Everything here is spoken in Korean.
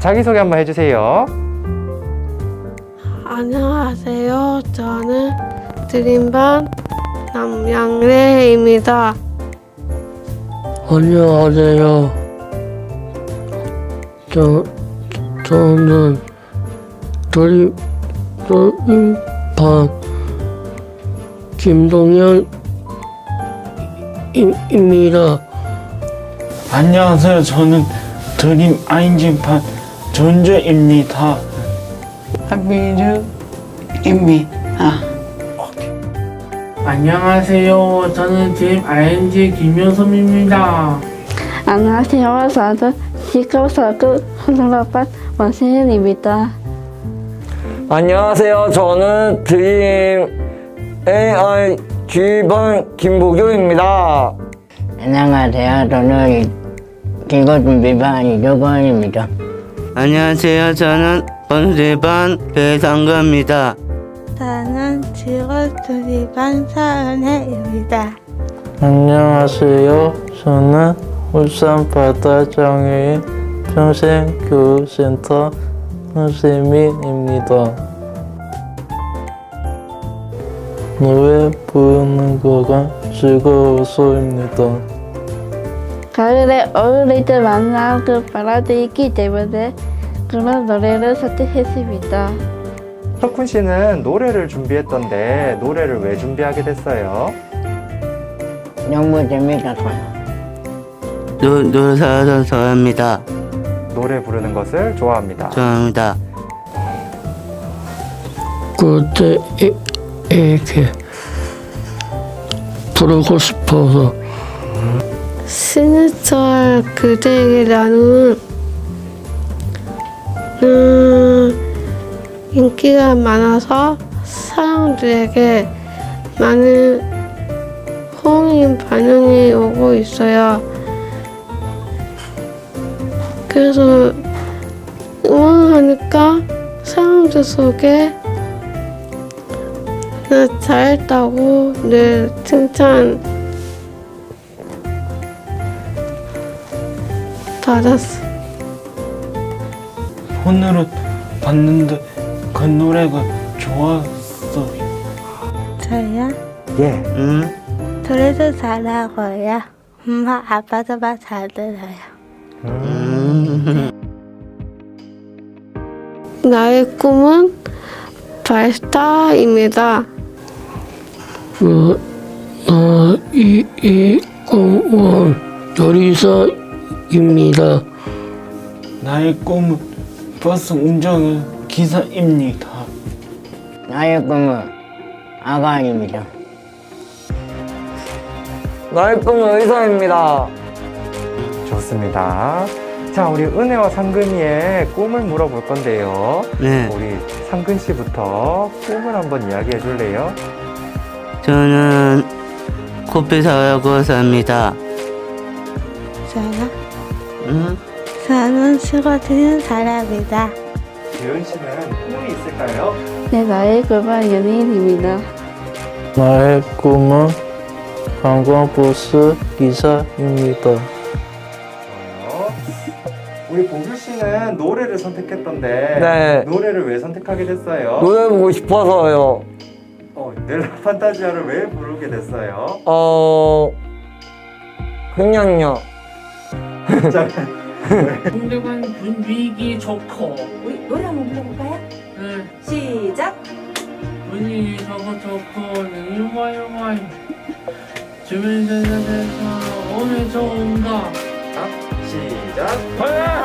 자기소개 한번 해주세요. 안녕하세요. 저는 드림반 남양래입니다. 안녕하세요. 저, 저는 드림, 드림판 김동현입니다. 안녕하세요. 저는 드림 아인진판 전주입니다. 한민주입니다. 안녕하세요. 저는 드림 ING 김효섭입니다. 안녕하세요. 저는 시급사급 훈련반 원신입니다. 안녕하세요. 저는 드림 AI G반 김보교입니다. 안녕하세요. 저는 기고준비반 이조건입니다. 안녕하세요. 저는 번세반 배상가입니다. 저는 직업 드림반 사은혜입니다. 안녕하세요. 저는 울산 바다장애인 평생교육센터 홍세민입니다. 노래 부르는 거가 즐거워서입니다. 가을에 어울릴 때 만난 그 바라도 있기 때문에 그런 노래를 선택했습니다. 석훈 씨는 노래를 준비했던데 노래를 왜 준비하게 됐어요? 너무 재미있었어요. 노, 노사선 좋아합니다. 노래 부르는 것을 좋아합니다. 좋아합니다. 그때에게 부르고 싶어서 신해철 그대에게 나눈 음, 인기가 많아서 사람들에게 많은 호응인 반응이 오고 있어요. 그래서 응원하니까 사람들 속에 나 잘했다고 늘 칭찬 받았어. 오늘은 봤는데 그 노래가 좋았어요. 저요? 예. 응? 노래도 잘하고요. 엄마 아빠도 말잘 들어요. 음. 나의 꿈은 발스타입니다. 그, 어, 이, 이, 공원 요리사 입니다. 나의 꿈은 버스 운전 기사입니다. 나의 꿈은 아가입니다. 나의 꿈은 의사입니다. 좋습니다. 자, 우리 은혜와 상근이의 꿈을 물어볼 건데요. 네. 우리 상근 씨부터 꿈을 한번 이야기해 줄래요? 저는 커피 사고 삽니다. 저요? 응? 저는 스거트는 사람이다. 재은 씨는 꿈이 있을까요? 네, 나의 그만 연예인입니다. 나의 꿈은 관광버스 기사입니다. 좋아요. 우리 보규 씨는 노래를 선택했던데 네. 노래를 왜 선택하게 됐어요? 노래 보고 싶어서요. 어, 넬라 판타지아를 왜 부르게 됐어요? 어, 그냥요. 자, 상대방 분위기 좋고, 우리 노래 한번 불러볼까요? 네, 시작! 분위기 좋고 좋고, 유마 유마. 주민들에서 오늘 좋은가? 시작.